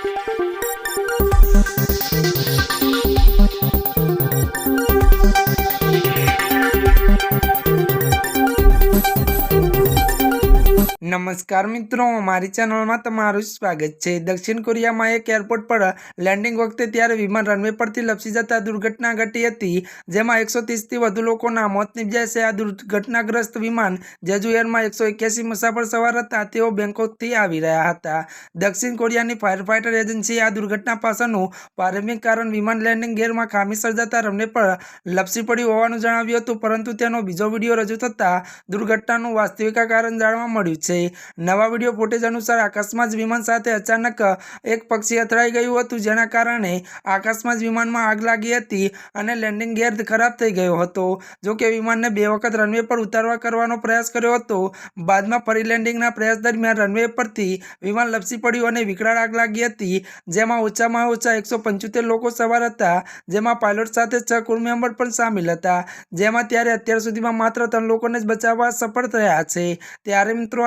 Thank you. નમસ્કાર મિત્રો, મારી ચેનલમાં તમારું સ્વાગત છે. દક્ષિણ કોરિયામાં એક એરપોર્ટ પર લેન્ડિંગ વખતે ત્યારે વિમાન રનવે પરથી લપસી જતા દુર્ઘટના ઘટી હતી, જેમાં એકસો ત્રીસથી વધુ લોકોના મોત નિપજ્યા છે. આ દુર્ઘટનાગ્રસ્ત વિમાન જેજુ એરમાં એકસો એક્યાસી મુસાફર સવાર હતા. તેઓ બેંકોકથી આવી રહ્યા હતા. દક્ષિણ કોરિયાની ફાયર ફાઇટર એજન્સીએ આ દુર્ઘટના પાછળનું પ્રારંભિક કારણ વિમાન લેન્ડિંગ ગેરમાં ખામી સર્જાતા રનવે પર લપસી પડ્યું હોવાનું જણાવ્યું હતું, પરંતુ તેનો બીજો વીડિયો રજૂ થતાં દુર્ઘટનાનું વાસ્તવિક કારણ જાણવા મળ્યું છે. નવા વીડિયો ફૂટેજ અનુસાર આકાશમાં જ વિમાન સાથે અચાનક એક પક્ષી અથડાઈ ગયું હતું, જેના કારણે આકાશમાં જ વિમાનમાં આગ લાગી હતી અને લેન્ડિંગ ગેર ખરાબ થઈ ગયો હતો. જો કે વિમાનને બે વખત રનવે પર ઉતારવા કરવાનો પ્રયાસ કર્યો હતો. બાદમાં ફરી લેન્ડિંગના પ્રયાસ દરમિયાન રનવે પરથી વિમાન લપસી પડ્યું અને વિકરાળ આગ લાગી હતી, જેમાં ઓછામાં ઓછા એકસો લોકો સવાર હતા, જેમાં પાયલોટ સાથે છ ક્રૂ મેમ્બર પણ સામેલ હતા, જેમાં ત્યારે અત્યાર સુધીમાં માત્ર ત્રણ લોકોને જ બચાવવા સફળ થયા છે. ત્યારે મિત્રો